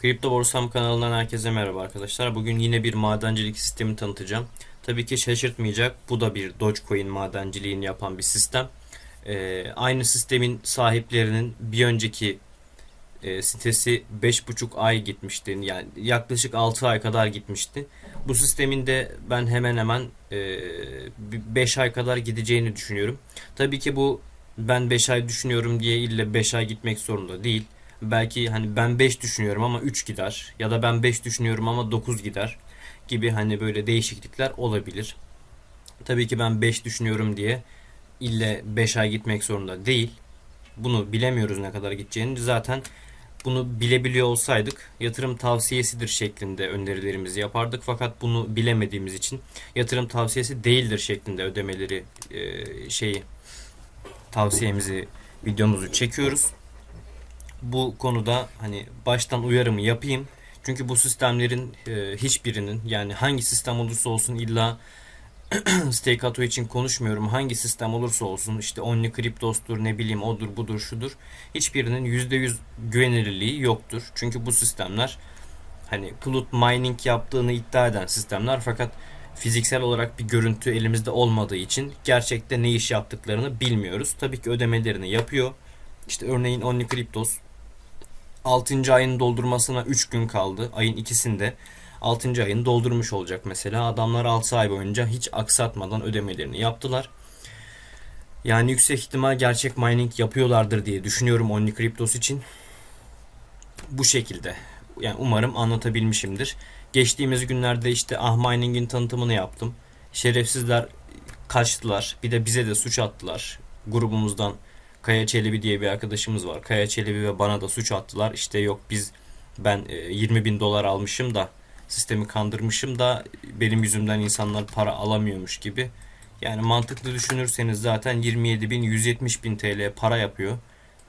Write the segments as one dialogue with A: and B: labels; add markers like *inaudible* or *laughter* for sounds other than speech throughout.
A: Kripto Borsam kanalından herkese merhaba arkadaşlar. Bugün yine bir madencilik sistemi tanıtacağım. Tabii ki şaşırtmayacak. Bu da bir Dogecoin madenciliğini yapan bir sistem. Ee, aynı sistemin sahiplerinin bir önceki e, sitesi 5,5 ay gitmişti. Yani yaklaşık 6 ay kadar gitmişti. Bu sistemin de ben hemen hemen e, 5 ay kadar gideceğini düşünüyorum. Tabii ki bu ben 5 ay düşünüyorum diye ille 5 ay gitmek zorunda değil. Belki hani ben 5 düşünüyorum ama 3 gider ya da ben 5 düşünüyorum ama 9 gider gibi hani böyle değişiklikler olabilir. Tabii ki ben 5 düşünüyorum diye ille 5 ay gitmek zorunda değil. Bunu bilemiyoruz ne kadar gideceğini. Zaten bunu bilebiliyor olsaydık yatırım tavsiyesidir şeklinde önerilerimizi yapardık. Fakat bunu bilemediğimiz için yatırım tavsiyesi değildir şeklinde ödemeleri e, şeyi tavsiyemizi videomuzu çekiyoruz. Bu konuda hani baştan uyarımı yapayım. Çünkü bu sistemlerin e, hiçbirinin yani hangi sistem olursa olsun illa *clears throat* Stake için konuşmuyorum. Hangi sistem olursa olsun işte Only Cryptos'tur ne bileyim odur budur şudur. Hiçbirinin %100 güvenilirliği yoktur. Çünkü bu sistemler hani Plut mining yaptığını iddia eden sistemler fakat fiziksel olarak bir görüntü elimizde olmadığı için gerçekte ne iş yaptıklarını bilmiyoruz. Tabii ki ödemelerini yapıyor. İşte örneğin Only Cryptos 6. ayın doldurmasına 3 gün kaldı. Ayın ikisinde 6. ayını doldurmuş olacak mesela. Adamlar 6 ay boyunca hiç aksatmadan ödemelerini yaptılar. Yani yüksek ihtimal gerçek mining yapıyorlardır diye düşünüyorum Only Cryptos için. Bu şekilde. Yani umarım anlatabilmişimdir. Geçtiğimiz günlerde işte Ah Mining'in tanıtımını yaptım. Şerefsizler kaçtılar. Bir de bize de suç attılar. Grubumuzdan Kaya Çelebi diye bir arkadaşımız var. Kaya Çelebi ve bana da suç attılar. İşte yok biz ben 20 bin dolar almışım da sistemi kandırmışım da benim yüzümden insanlar para alamıyormuş gibi. Yani mantıklı düşünürseniz zaten 27 bin 170 bin TL para yapıyor.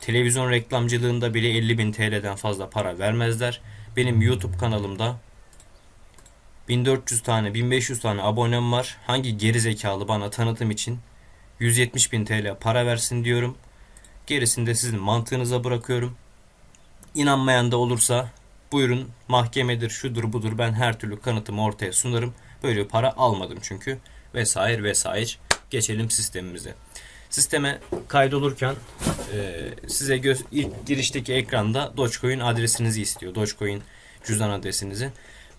A: Televizyon reklamcılığında bile 50 bin TL'den fazla para vermezler. Benim YouTube kanalımda 1400 tane 1500 tane abonem var. Hangi geri zekalı bana tanıtım için 170 bin TL para versin diyorum. Gerisini de sizin mantığınıza bırakıyorum. İnanmayan da olursa buyurun mahkemedir şudur budur ben her türlü kanıtımı ortaya sunarım. Böyle para almadım çünkü vesaire vesaire. Geçelim sistemimize. Sisteme kaydolurken e, size gö- ilk girişteki ekranda Dogecoin adresinizi istiyor. Dogecoin cüzdan adresinizi.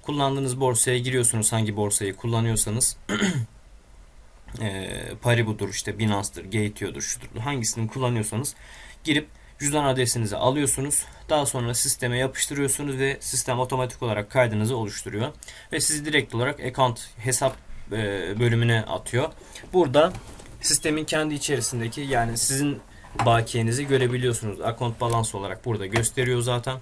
A: Kullandığınız borsaya giriyorsunuz hangi borsayı kullanıyorsanız. *clears throat* e, Paribu'dur işte Binance'dır, Gateo'dur, şudur. Hangisini kullanıyorsanız girip cüzdan adresinizi alıyorsunuz. Daha sonra sisteme yapıştırıyorsunuz ve sistem otomatik olarak kaydınızı oluşturuyor. Ve sizi direkt olarak account hesap e, bölümüne atıyor. Burada sistemin kendi içerisindeki yani sizin bakiyenizi görebiliyorsunuz. Account balance olarak burada gösteriyor zaten.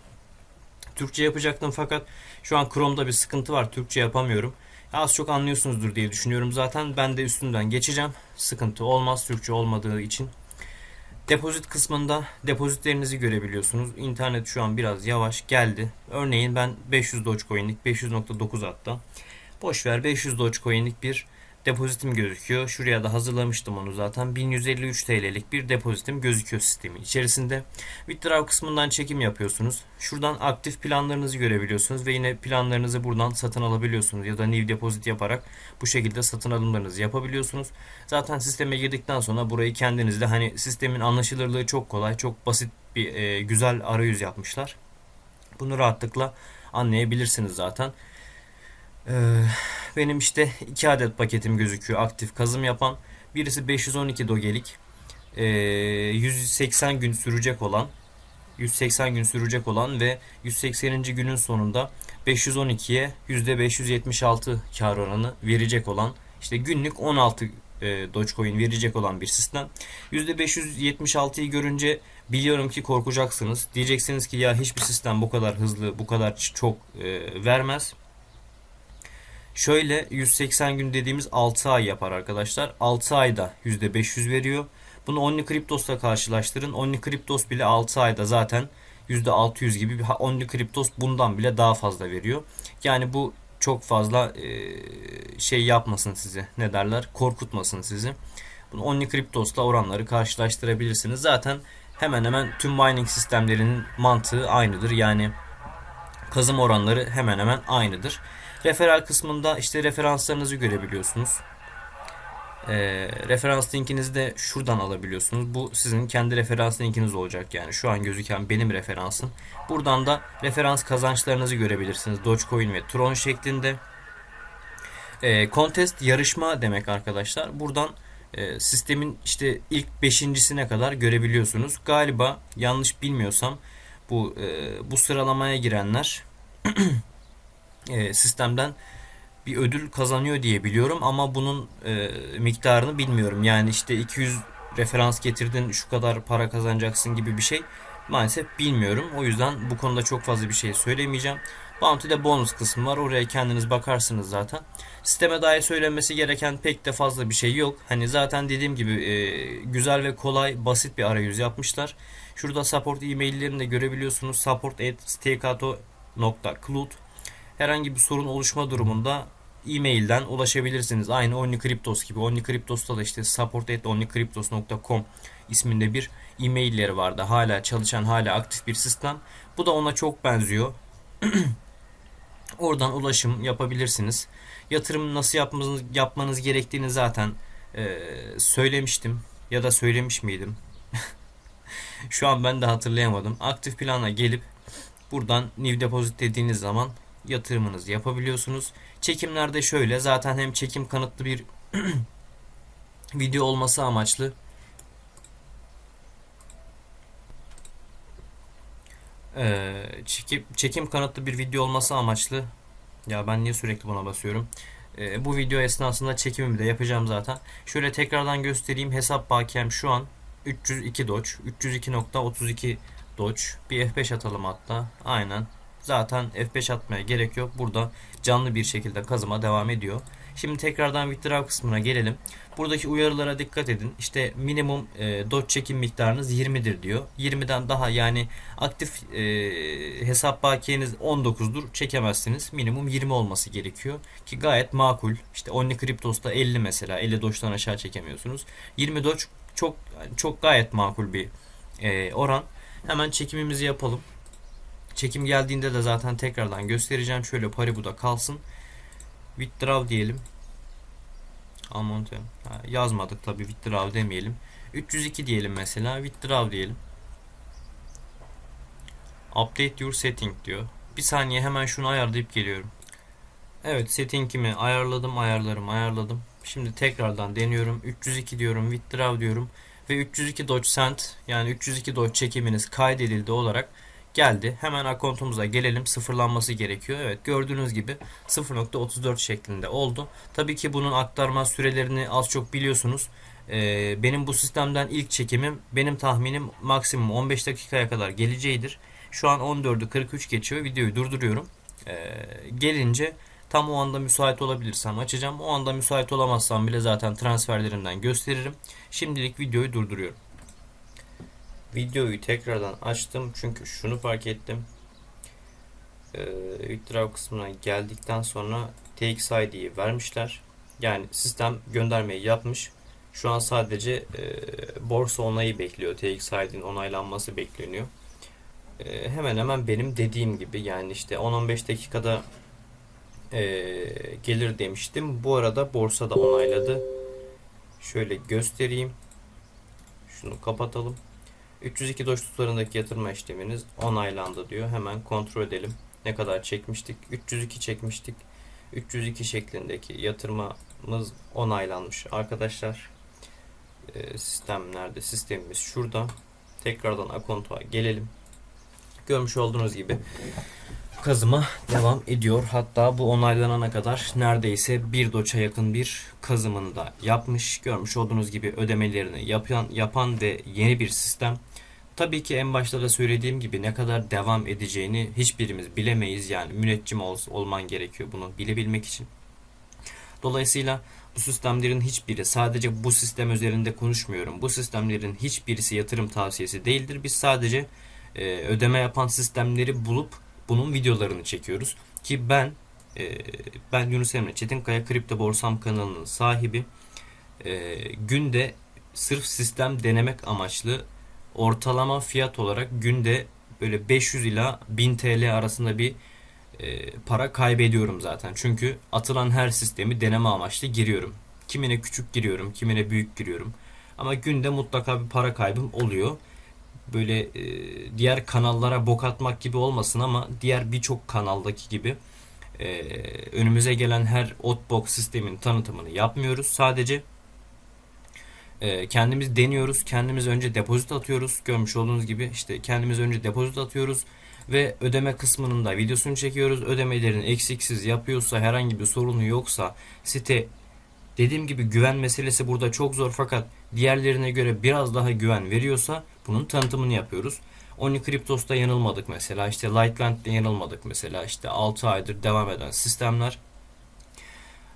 A: Türkçe yapacaktım fakat şu an Chrome'da bir sıkıntı var. Türkçe yapamıyorum. Az çok anlıyorsunuzdur diye düşünüyorum zaten. Ben de üstünden geçeceğim. Sıkıntı olmaz Türkçe olmadığı için. Depozit kısmında depozitlerinizi görebiliyorsunuz. İnternet şu an biraz yavaş geldi. Örneğin ben 500 Dogecoin'lik 500.9 hatta. Boş ver 500 Dogecoin'lik bir depozitim gözüküyor. Şuraya da hazırlamıştım onu zaten. 1153 TL'lik bir depozitim gözüküyor sistemin içerisinde. Withdraw kısmından çekim yapıyorsunuz. Şuradan aktif planlarınızı görebiliyorsunuz ve yine planlarınızı buradan satın alabiliyorsunuz ya da new deposit yaparak bu şekilde satın alımlarınızı yapabiliyorsunuz. Zaten sisteme girdikten sonra burayı kendinizde hani sistemin anlaşılırlığı çok kolay, çok basit bir e, güzel arayüz yapmışlar. Bunu rahatlıkla anlayabilirsiniz zaten. Ee, benim işte iki adet paketim gözüküyor aktif kazım yapan. Birisi 512 dogelik. Ee, 180 gün sürecek olan 180 gün sürecek olan ve 180. günün sonunda 512'ye %576 kar oranı verecek olan işte günlük 16 e, Dogecoin verecek olan bir sistem. %576'yı görünce biliyorum ki korkacaksınız. Diyeceksiniz ki ya hiçbir sistem bu kadar hızlı, bu kadar çok e, vermez. Şöyle 180 gün dediğimiz 6 ay yapar arkadaşlar. 6 ayda %500 veriyor. Bunu Only Cryptos'la karşılaştırın. Only Cryptos bile 6 ayda zaten %600 gibi bir Only Cryptos bundan bile daha fazla veriyor. Yani bu çok fazla e, şey yapmasın sizi. Ne derler? Korkutmasın sizi. Bunu Only Cryptos'la oranları karşılaştırabilirsiniz. Zaten hemen hemen tüm mining sistemlerinin mantığı aynıdır. Yani kazım oranları hemen hemen aynıdır. Referal kısmında işte referanslarınızı görebiliyorsunuz. E, referans linkinizi de şuradan alabiliyorsunuz. Bu sizin kendi referans linkiniz olacak yani. Şu an gözüken benim referansım. Buradan da referans kazançlarınızı görebilirsiniz. Dogecoin ve Tron şeklinde. E, contest yarışma demek arkadaşlar. Buradan e, sistemin işte ilk beşincisine kadar görebiliyorsunuz. Galiba yanlış bilmiyorsam bu e, bu sıralamaya girenler *clears throat* e, sistemden bir ödül kazanıyor diye biliyorum ama bunun e, miktarını bilmiyorum. Yani işte 200 referans getirdin şu kadar para kazanacaksın gibi bir şey maalesef bilmiyorum. O yüzden bu konuda çok fazla bir şey söylemeyeceğim. Bounty'de bonus kısmı var. Oraya kendiniz bakarsınız zaten. Sisteme dair söylenmesi gereken pek de fazla bir şey yok. Hani zaten dediğim gibi e, güzel ve kolay, basit bir arayüz yapmışlar. Şurada support e-maillerini de görebiliyorsunuz. support@stekato.cloud Herhangi bir sorun oluşma durumunda e-mailden ulaşabilirsiniz. Aynı OnlyCryptos gibi. OnlyCryptos'ta da işte support.onlycryptos.com isminde bir e-mailleri vardı. Hala çalışan, hala aktif bir sistem. Bu da ona çok benziyor. *clears throat* Oradan ulaşım yapabilirsiniz. Yatırım nasıl yapmanız, yapmanız gerektiğini zaten e, söylemiştim. Ya da söylemiş miydim? *laughs* Şu an ben de hatırlayamadım. Aktif plana gelip buradan new deposit dediğiniz zaman yatırımınızı yapabiliyorsunuz. Çekimlerde şöyle zaten hem çekim kanıtlı bir *clears throat* video olması amaçlı Ee, çekim, çekim kanıtlı bir video olması amaçlı ya ben niye sürekli buna basıyorum? Ee, bu video esnasında çekimimi de yapacağım zaten. Şöyle tekrardan göstereyim. Hesap bakiyem şu an 302 Doge 302.32 Doge. Bir F5 atalım hatta. Aynen zaten F5 atmaya gerek yok burada canlı bir şekilde kazıma devam ediyor Şimdi tekrardan withdraw kısmına gelelim. Buradaki uyarılara dikkat edin. İşte minimum e, dot çekim miktarınız 20'dir diyor. 20'den daha yani aktif e, hesap bakiyeniz 19'dur çekemezsiniz. Minimum 20 olması gerekiyor ki gayet makul. İşte Only Cryptos'ta 50 mesela 50 doçtan aşağı çekemiyorsunuz. 20 doç çok çok gayet makul bir e, oran. Hemen çekimimizi yapalım. Çekim geldiğinde de zaten tekrardan göstereceğim. Şöyle Paribu'da kalsın. Withdraw diyelim. Amount yazmadık tabi withdraw demeyelim. 302 diyelim mesela. Withdraw diyelim. Update your setting diyor. Bir saniye hemen şunu ayarlayıp geliyorum. Evet settingimi ayarladım ayarlarım ayarladım. Şimdi tekrardan deniyorum. 302 diyorum withdraw diyorum. Ve 302 Doge Cent yani 302 Doge çekiminiz kaydedildi olarak geldi. Hemen akontumuza gelelim. Sıfırlanması gerekiyor. Evet gördüğünüz gibi 0.34 şeklinde oldu. Tabii ki bunun aktarma sürelerini az çok biliyorsunuz. Ee, benim bu sistemden ilk çekimim benim tahminim maksimum 15 dakikaya kadar geleceğidir. Şu an 14'ü 43 geçiyor. Videoyu durduruyorum. Ee, gelince tam o anda müsait olabilirsem açacağım. O anda müsait olamazsam bile zaten transferlerimden gösteririm. Şimdilik videoyu durduruyorum. Videoyu tekrardan açtım çünkü şunu fark ettim. Ee, kısmına geldikten sonra TX ID'yi vermişler. Yani sistem göndermeyi yapmış. Şu an sadece e, borsa onayı bekliyor. TX ID'nin onaylanması bekleniyor. E, hemen hemen benim dediğim gibi yani işte 10-15 dakikada e, gelir demiştim. Bu arada borsa da onayladı. Şöyle göstereyim. Şunu kapatalım. 302 doş tutarındaki yatırma işleminiz onaylandı diyor. Hemen kontrol edelim. Ne kadar çekmiştik? 302 çekmiştik. 302 şeklindeki yatırmamız onaylanmış arkadaşlar. E, sistem nerede? Sistemimiz şurada. Tekrardan akontoya gelelim. Görmüş olduğunuz gibi kazıma devam ediyor. Hatta bu onaylanana kadar neredeyse bir doça yakın bir kazımını da yapmış. Görmüş olduğunuz gibi ödemelerini yapan, yapan ve yeni bir sistem. Tabii ki en başta da söylediğim gibi ne kadar devam edeceğini hiçbirimiz bilemeyiz. Yani müneccim ol, olman gerekiyor bunu bilebilmek için. Dolayısıyla bu sistemlerin hiçbiri sadece bu sistem üzerinde konuşmuyorum. Bu sistemlerin hiçbirisi yatırım tavsiyesi değildir. Biz sadece e, ödeme yapan sistemleri bulup bunun videolarını çekiyoruz. Ki ben e, ben Yunus Emre Çetinkaya Kripto Borsam kanalının sahibi. E, günde sırf sistem denemek amaçlı ortalama fiyat olarak günde böyle 500 ila 1000 TL arasında bir e, para kaybediyorum zaten. Çünkü atılan her sistemi deneme amaçlı giriyorum. Kimine küçük giriyorum, kimine büyük giriyorum. Ama günde mutlaka bir para kaybım oluyor. Böyle e, diğer kanallara bok atmak gibi olmasın ama diğer birçok kanaldaki gibi e, önümüze gelen her Otbox sistemin tanıtımını yapmıyoruz. Sadece e, kendimiz deniyoruz. Kendimiz önce depozit atıyoruz. Görmüş olduğunuz gibi işte kendimiz önce depozit atıyoruz ve ödeme kısmının da videosunu çekiyoruz. Ödemelerini eksiksiz yapıyorsa herhangi bir sorunu yoksa site dediğim gibi güven meselesi burada çok zor fakat diğerlerine göre biraz daha güven veriyorsa bunun tanıtımını yapıyoruz. Oni Cryptos'ta yanılmadık mesela işte Lightland'de yanılmadık mesela işte 6 aydır devam eden sistemler.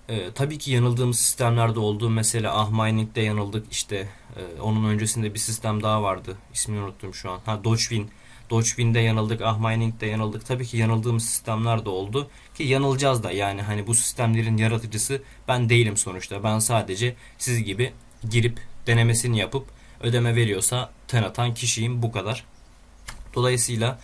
A: Ee, tabii ki yanıldığımız sistemlerde oldu. Mesela Ah Mining'de yanıldık. İşte e, onun öncesinde bir sistem daha vardı. İsmini unuttum şu an. Ha Dogecoin. Dogecoin'de yanıldık. Ah Mining'de yanıldık. Tabii ki yanıldığımız sistemler de oldu. Ki yanılacağız da yani hani bu sistemlerin yaratıcısı ben değilim sonuçta. Ben sadece siz gibi girip denemesini yapıp ödeme veriyorsa tanıtan kişiyim bu kadar. Dolayısıyla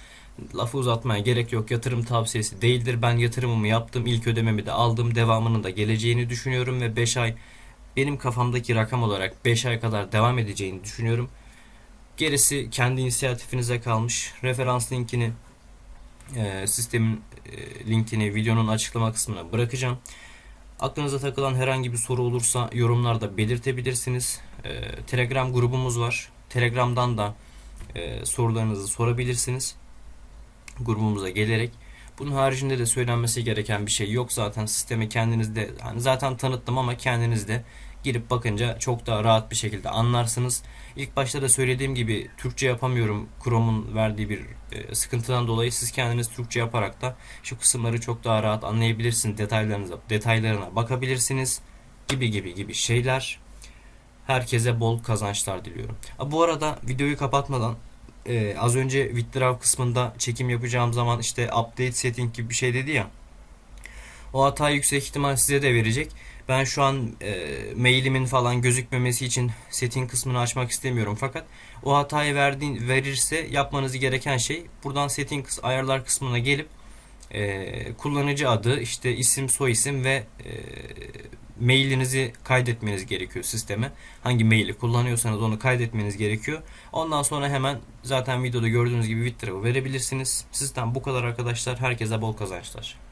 A: lafı uzatmaya gerek yok. Yatırım tavsiyesi değildir. Ben yatırımımı yaptım. ilk ödememi de aldım. Devamının da geleceğini düşünüyorum ve 5 ay benim kafamdaki rakam olarak 5 ay kadar devam edeceğini düşünüyorum. Gerisi kendi inisiyatifinize kalmış. Referans linkini e, sistemin e, linkini videonun açıklama kısmına bırakacağım. Aklınıza takılan herhangi bir soru olursa yorumlarda belirtebilirsiniz. E, Telegram grubumuz var. Telegram'dan da e, sorularınızı sorabilirsiniz grubumuza gelerek. Bunun haricinde de söylenmesi gereken bir şey yok. Zaten sistemi kendiniz de hani zaten tanıttım ama kendiniz de girip bakınca çok daha rahat bir şekilde anlarsınız. İlk başta da söylediğim gibi Türkçe yapamıyorum. Chrome'un verdiği bir e, sıkıntıdan dolayı siz kendiniz Türkçe yaparak da şu kısımları çok daha rahat anlayabilirsiniz. Detaylarınıza, detaylarına bakabilirsiniz gibi gibi gibi şeyler. Herkese bol kazançlar diliyorum. Bu arada videoyu kapatmadan e, az önce withdraw kısmında çekim yapacağım zaman işte update setting gibi bir şey dedi ya. O hata yüksek ihtimal size de verecek. Ben şu an e, mailimin falan gözükmemesi için setting kısmını açmak istemiyorum. Fakat o hatayı verdiğin, verirse yapmanız gereken şey buradan setting ayarlar kısmına gelip e, kullanıcı adı, işte isim, soy isim ve e, mailinizi kaydetmeniz gerekiyor sisteme. Hangi maili kullanıyorsanız onu kaydetmeniz gerekiyor. Ondan sonra hemen zaten videoda gördüğünüz gibi withdraw'ı verebilirsiniz. Sizden bu kadar arkadaşlar. Herkese bol kazançlar.